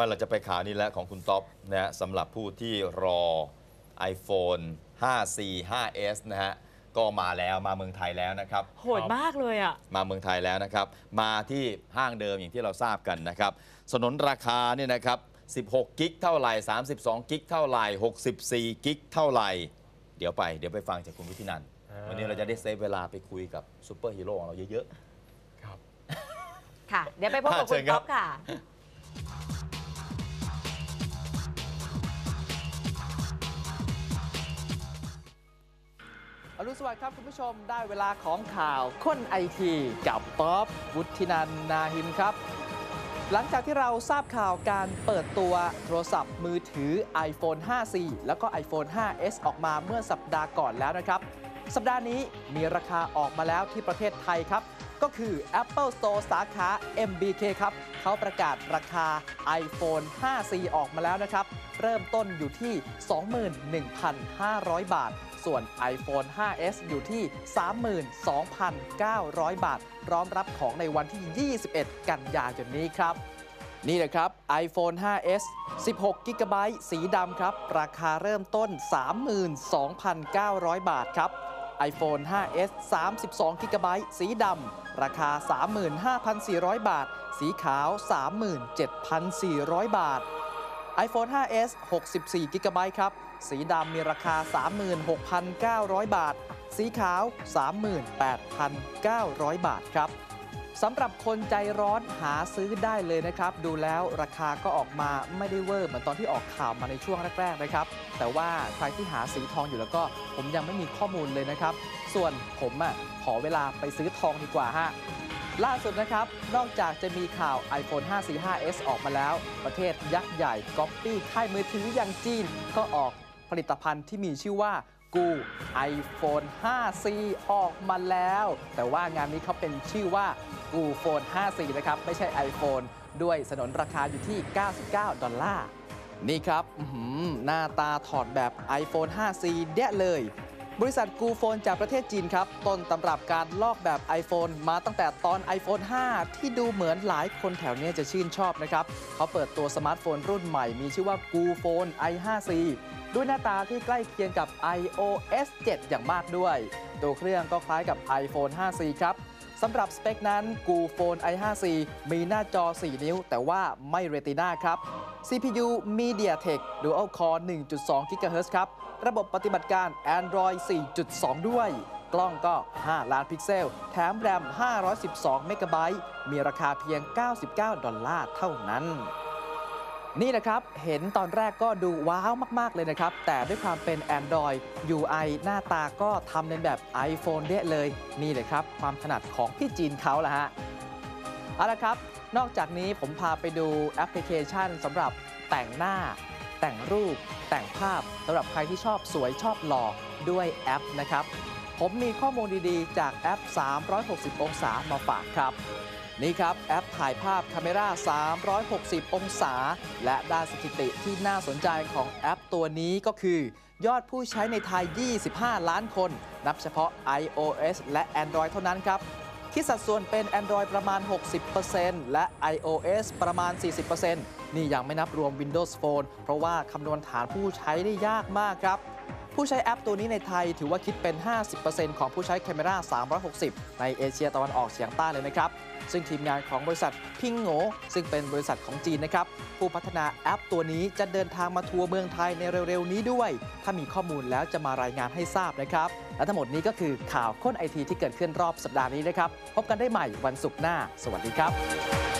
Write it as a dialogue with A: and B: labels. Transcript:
A: มันเราจะไปข่าวนี้แล้วของคุณท็อปนะฮะสำหรับผู้ที่รอ iPhone 5C 5S นะฮะก็มาแล้วมาเมืองไทยแล้วนะครับ
B: โหดมากเลยอะ
A: มาเมืองไทยแล้วนะครับ มาที่ห้างเดิมอย่างที่เราทราบกันนะครับ สนนราคาเนี่ยนะครับ 16 กิกเท่าไหร่ 32 กิกเท่าไหร่ 64 กิกเท่าไหร่ เดี๋ยวไป เดี๋ยวไปฟังจากคุณวิทินันท์
C: อ่า
A: วันนี้เราจะได้เซฟเวลาไปคุยกับซูเปอร์ฮีโร่ของเราเยอะ
C: ครับ
B: ค่ะ เดี๋ยวไปพบกับ
A: เชิ
B: คุณ
A: ญครับ
B: ท็อปค่ะ
D: อรุณสวัสดิ์ครับคุณผู้ชมได้เวลาของข่าวค้นไอทีกับป๊อบวุฒินันนาหินครับ หลังจากที่เราทราบข่าวการเปิดตัวโทรศัพท์มือถือ iPhone 5C แล้วก็ iPhone 5S ออกมาเมื่อสัปดาห์ก่อนแล้วนะครับ สัปดาห์นี้มีราคาออกมาแล้วที่ประเทศไทยครับ ก็คือ Apple Store สาขา MBK ครับเขาประกาศราคา iPhone 5C ออกมาแล้วนะครับ เริ่มต้นอยู่ที่ 21,500 บาท ส่วน iPhone 5S อยู่ที่ 32,900 บาท พร้อมรับของในวันที่ 21 กันยายนนี้ครับนี่แหละครับ iPhone 5S 16 g b สีดำครับ ราคาเริ่มต้น 32,900 บาทครับ iPhone 5S 32 g b สีดำ ราคา 35,400 บาท สีขาว 37,400 บาท iPhone 5S 64 g b ครับ สีดำมีราคา 36,900 บาท สีขาว 38,900 บาทครับ สำหรับคนใจร้อนหาซื้อได้เลยนะครับ ดูแล้วราคาก็ออกมาไม่ได้เวอร์เหมือนตอนที่ออกข่าวมาในช่วงแรกๆนะครับ แต่ว่าใครที่หาสีทองอยู่แล้วก็ผมยังไม่มีข้อมูลเลยนะครับ ส่วนผมอะขอเวลาไปซื้อทองดีกว่าฮะล่าสุดนะครับ นอกจากจะมีข่าว iPhone 5 4 5S ออกมาแล้ว ประเทศยักษ์ใหญ่ก๊อปปี้ค่ายมือถืออย่างจีน ก็ออกผลิตภัณฑ์ที่มีชื่อว่ากู iPhone 5C ออกมาแล้ว แต่ว่างานนี้เขาเป็นชื่อว่า กูโฟน 5C นะครับ ไม่ใช่ iPhone ด้วยสนนราคาอยู่ที่ 99 ดอลลาร์ นี่ครับหน้าตาถอดแบบ iPhone 5C เดะเลย บริษัทกูโฟนจากประเทศจีนครับ ต้นตำรับการลอกแบบ iPhone มาตั้งแต่ตอน iPhone 5 ที่ดูเหมือนหลายคนแถวนี้จะชื่นชอบนะครับ เขาเปิดตัวสมาร์ทโฟนรุ่นใหม่มีชื่อว่ากูโฟน i5c ด้วยหน้าตาที่ใกล้เคียงกับ iOS 7 อย่างมากด้วย ตัวเครื่องก็คล้ายกับ iPhone 5c ครับ สำหรับสเปคนั้นกูโฟน i5c มีหน้าจอ 4 นิ้ว แต่ว่าไม่เรตินาครับ CPU MediaTek Dual Core 1.2 GHz ครับ ระบบปฏิบัติการ Android 4.2 ด้วย กล้องก็ 5 ล้านพิกเซล แถมแรม 512 เมกะไบต์มีราคาเพียง 99 ดอลลาร์เท่านั้น นี่นะครับ เห็นตอนแรกก็ดูว้าวมาก ๆ เลยนะครับ แต่ด้วยความเป็น Android UI หน้าตาก็ทำในแบบ iPhone เดะเลย นี่เลยครับ ความถนัดของพี่จีนเขาละฮะ เอาละครับ นอกจากนี้ผมพาไปดูแอปพลิเคชันสำหรับแต่งหน้า แต่งรูป แต่งภาพสำหรับใครที่ชอบสวยชอบหล่อด้วยแอปนะครับ ผมมีข้อมูลดีๆ จากแอป 360 องศามาฝากครับ นี่ครับ แอปถ่ายภาพ Camera 360 องศา และด้านสถิติที่น่าสนใจของแอปตัวนี้ก็คือ ยอดผู้ใช้ในไทย 25 ล้านคน นับเฉพาะ iOS และ Android เท่านั้นครับ คิดสัดส่วนเป็น Android ประมาณ 60%และ iOS ประมาณ 40%นี่ยังไม่นับรวม Windows Phone เพราะว่าคำนวณฐานผู้ใช้ได้ยากมากครับ ผู้ใช้แอปตัวนี้ในไทยถือว่าคิดเป็น 50%ของผู้ใช้ Camera 360 ในเอเชียตะวันออกเฉียงใต้เลยนะครับ ซึ่งทีมงานของบริษัทพิงโงซึ่งเป็นบริษัทของจีนนะครับ ผู้พัฒนาแอปตัวนี้จะเดินทางมาทัวร์เมืองไทยในเร็วๆ นี้ด้วย ถ้ามีข้อมูลแล้วจะมารายงานให้ทราบนะครับ และทั้งหมดนี้ก็คือข่าวค้นไอทีที่เกิดขึ้นรอบสัปดาห์นี้นะครับ พบกันได้ใหม่วันศุกร์หน้า สวัสดีครับ